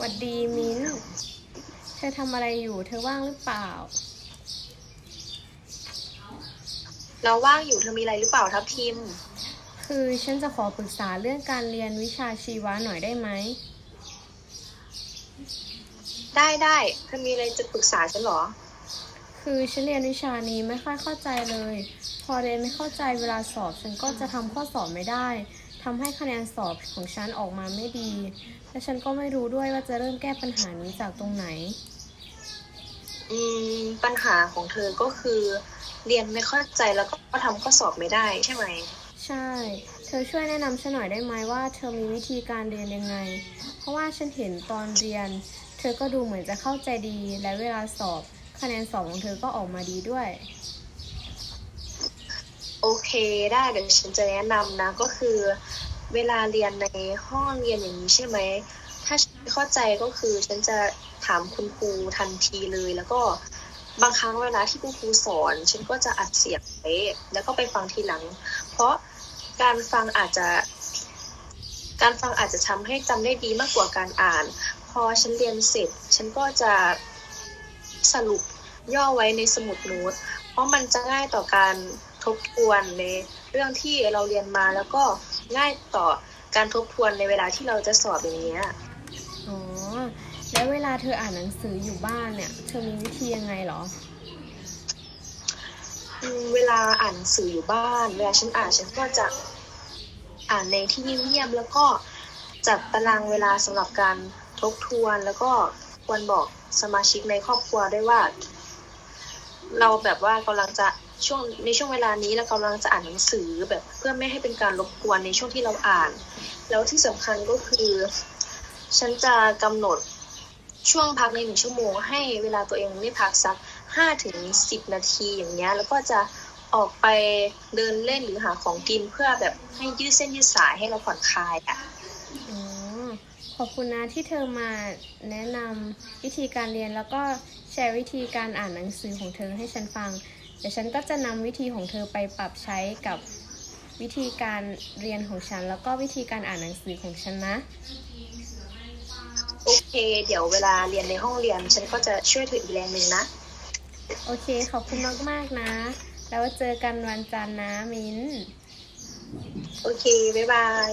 หวัดดีมิ้น เธอทำอะไรอยู่ เธอว่างหรือเปล่า เราว่างอยู่เธอมีอะไรหรือเปล่าทับทิม คือฉันจะขอปรึกษาเรื่องการเรียนวิชาชีวะหน่อยได้ไหม ได้ได้เธอมีอะไรจะปรึกษาฉันเหรอ คือฉันเรียนวิชานี้ไม่ค่อยเข้าใจเลย พอเรียนไม่เข้าใจเวลาสอบ ฉันก็จะทำข้อสอบไม่ได้ ทำให้คะแนนสอบของฉันออกมาไม่ดี และฉันก็ไม่รู้ด้วยว่าจะเริ่มแก้ปัญหานี้จากตรงไหน อืม ปัญหาของเธอก็คือ เรียนไม่เข้าใจแล้วก็ทำข้อสอบไม่ได้ใช่ไหม ใช่ เธอช่วยแนะนำฉันหน่อยได้ไหมว่าเธอมีวิธีการเรียนยังไง เพราะว่าฉันเห็นตอนเรียน เธอก็ดูเหมือนจะเข้าใจดีและเวลาสอบ คะแนนสอบของเธอก็ออกมาดีด้วย โอเคได้เดี๋ยวฉันจะแนะนำนะ ก็คือ เวลาเรียนในห้องเรียนอย่างนี้ใช่ไหม ถ้าฉันไม่เข้าใจก็คือฉันจะถามคุณครูทันทีเลย แล้วก็บางครั้งเวลาที่คุณครูสอน ฉันก็จะอัดเสียงไว้แล้วก็ไปฟังทีหลัง เพราะการฟังอาจจะ การฟังอาจจะทำให้จำได้ดีมากกว่าการอ่าน พอฉันเรียนเสร็จ ฉันก็จะสรุปย่อไว้ในสมุดโน้ต เพราะมันจะง่ายต่อการ ทบทวนในเรื่องที่เราเรียนมาแล้วก็ง่ายต่อการทบทวนในเวลาที่เราจะสอบอย่างเงี้ยอ๋อแล้วเวลาเธออ่านหนังสืออยู่บ้านเนี่ยเธอมีวิธียังไงเหรออืมเวลาอ่านหนังสืออยู่บ้าน เวลาฉันอ่านฉันก็จะอ่านในที่เงียบๆแล้วก็จัดตารางเวลาสำหรับการทบทวน แล้วก็ควรบอกสมาชิกในครอบครัวด้วยว่า เราแบบว่ากำลังจะช่วงในช่วงเวลานี้เรากำลังจะอ่านหนังสือแบบเพื่อไม่ให้เป็นการรบกวนในช่วงที่เราอ่าน แล้วที่สำคัญก็คือ ฉันจะกำหนดช่วงพักในหนึ่งชั่วโมง ให้เวลาตัวเองได้พักสักห้าถึงสิบนาทีอย่างเงี้ยแล้วก็จะออกไปเดินเล่นหรือหาของกินเพื่อแบบให้ยืดเส้นยืดสายให้เราผ่อนคลายอะ ขอบคุณนะที่เธอมาแนะนำวิธีการเรียนแล้วก็แชร์วิธีการอ่านหนังสือของเธอให้ฉันฟัง เดี๋ยวฉันก็จะนำวิธีของเธอไปปรับใช้กับวิธีการเรียนของฉัน แล้วก็วิธีการอ่านหนังสือของฉันนะ โอเค เดี๋ยวเวลาเรียนในห้องเรียน ฉันก็จะช่วยเธออีกแรงหนึ่งนะ โอเค ขอบคุณมากๆนะ แล้วเจอกันวันจันทร์นะ มิ้น โอเค บ๊ายบาย